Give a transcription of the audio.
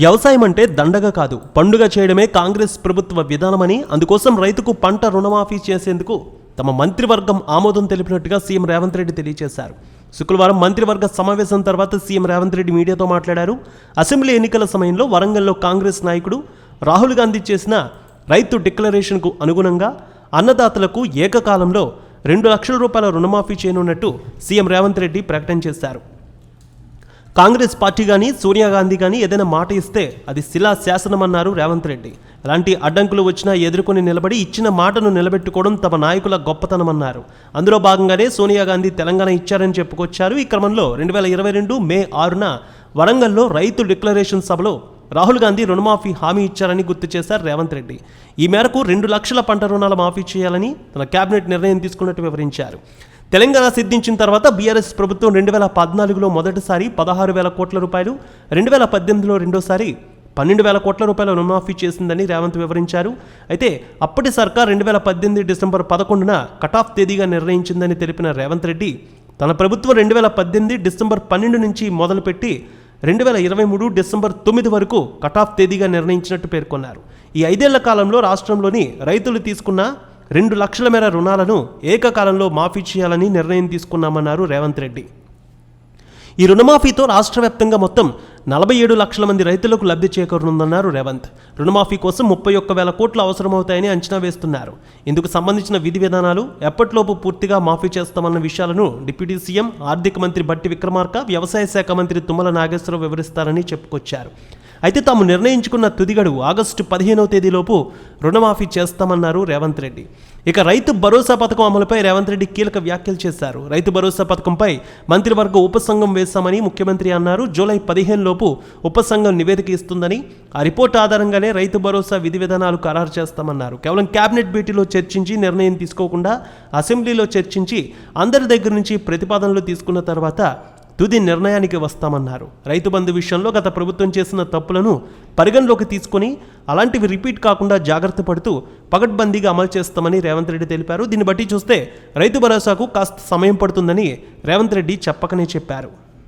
వ్యవసాయం అంటే దండగ కాదు. పండుగ చేయడమే కాంగ్రెస్ ప్రభుత్వ విధానమని అందుకోసం రైతుకు పంట రుణమాఫీ చేసేందుకు తమ మంత్రివర్గం ఆమోదం తెలిపినట్టుగా సీఎం రేవంత్ రెడ్డి తెలియజేశారు. శుక్రవారం మంత్రివర్గ సమావేశం తర్వాత సీఎం రేవంత్ రెడ్డి మీడియాతో మాట్లాడారు. అసెంబ్లీ ఎన్నికల సమయంలో వరంగల్లో కాంగ్రెస్ నాయకుడు రాహుల్ గాంధీ చేసిన రైతు డిక్లరేషన్కు అనుగుణంగా అన్నదాతలకు ఏకకాలంలో రెండు లక్షల రూపాయల రుణమాఫీ చేయనున్నట్టు సీఎం రేవంత్ రెడ్డి ప్రకటన చేశారు. కాంగ్రెస్ పార్టీ కానీ సోనియా గాంధీ కానీ ఏదైనా మాట ఇస్తే అది శిలా శాసనమన్నారు రేవంత్ రెడ్డి. అలాంటి అడ్డంకులు వచ్చినా ఎదుర్కొని నిలబడి ఇచ్చిన మాటను నిలబెట్టుకోవడం తమ నాయకుల గొప్పతనమన్నారు అందులో భాగంగానే సోనియా గాంధీ తెలంగాణ ఇచ్చారని చెప్పుకొచ్చారు. ఈ క్రమంలో రెండు వేల ఇరవై రెండు మే ఆరున వరంగల్లో రైతు డిక్లరేషన్ సభలో రాహుల్ గాంధీ రుణమాఫీ హామీ ఇచ్చారని గుర్తు చేశారు రేవంత్ రెడ్డి. ఈ మేరకు రెండు లక్షల పంట రుణాల మాఫీ చేయాలని తన కేబినెట్ నిర్ణయం తీసుకున్నట్టు వివరించారు. తెలంగాణ సిద్ధించిన తర్వాత బీఆర్ఎస్ ప్రభుత్వం రెండు వేల పద్నాలుగులో మొదటిసారి పదహారు వేల కోట్ల రూపాయలు రెండు వేల పద్దెనిమిదిలో రెండోసారి పన్నెండు వేల కోట్ల రూపాయల రుణమాఫీ చేసిందని రేవంత్ వివరించారు. అయితే అప్పటి సర్కార్ రెండు వేల పద్దెనిమిది డిసెంబర్ పదకొండున కటాఫ్ తేదీగా నిర్ణయించిందని తెలిపిన రేవంత్ రెడ్డి తన ప్రభుత్వం రెండు వేల పద్దెనిమిది డిసెంబర్ పన్నెండు నుంచి మొదలుపెట్టి రెండు వేల ఇరవై మూడు డిసెంబర్ తొమ్మిది వరకు కటాఫ్ తేదీగా నిర్ణయించినట్టు పేర్కొన్నారు. ఈ ఐదేళ్ళ కాలంలో రాష్ట్రంలోని రైతులు తీసుకున్న రెండు లక్షల మేర రుణాలను ఏకకాలంలో మాఫీ చేయాలని నిర్ణయం తీసుకున్నామన్నారు రేవంత్ రెడ్డి. ఈ రుణమాఫీతో రాష్ట్ర వ్యాప్తంగా మొత్తం నలభై ఏడు లక్షల మంది రైతులకు లబ్ధి చేకూరనుందన్నారు రేవంత్. రుణమాఫీ కోసం ముప్పై ఒక్క వేల కోట్లు అవసరమవుతాయని అంచనా వేస్తున్నారు. ఇందుకు సంబంధించిన విధి విధానాలు ఎప్పటిలోపు పూర్తిగా మాఫీ చేస్తామన్న విషయాలను డిప్యూటీ సీఎం ఆర్థిక మంత్రి బట్టి విక్రమార్క వ్యవసాయ శాఖ మంత్రి తుమ్మల నాగేశ్వరరావు వివరిస్తారని చెప్పుకొచ్చారు. అయితే తాము నిర్ణయించుకున్న తుదిగడు ఆగస్టు పదిహేనవ తేదీలోపు రుణమాఫీ చేస్తామన్నారు రేవంత్ రెడ్డి. ఇక రైతు భరోసా పథకం అమలుపై రేవంత్ రెడ్డి కీలక వ్యాఖ్యలు చేశారు. రైతు భరోసా పథకంపై మంత్రివర్గ ఉపసంఘం వేశామని ముఖ్యమంత్రి అన్నారు. జూలై పదిహేను లోపు ఉపసంఘం నివేదిక ఇస్తుందని ఆ రిపోర్ట్ ఆధారంగానే రైతు భరోసా విధి విధానాలు ఖరారు చేస్తామన్నారు. కేవలం కేబినెట్ భేటీలో చర్చించి నిర్ణయం తీసుకోకుండా అసెంబ్లీలో చర్చించి అందరి దగ్గర నుంచి ప్రతిపాదనలు తీసుకున్న తర్వాత తుది నిర్ణయానికి వస్తామన్నారు. రైతు బంధు విషయంలో గత ప్రభుత్వం చేసిన తప్పులను పరిగణలోకి తీసుకొని అలాంటివి రిపీట్ కాకుండా జాగ్రత్త పడుతూ పగడ్బందీగా అమలు చేస్తామని రేవంత్ రెడ్డి తెలిపారు. దీన్ని బట్టి చూస్తే రైతు భరోసాకు కాస్త సమయం పడుతుందని రేవంత్ రెడ్డి చెప్పకనే చెప్పారు.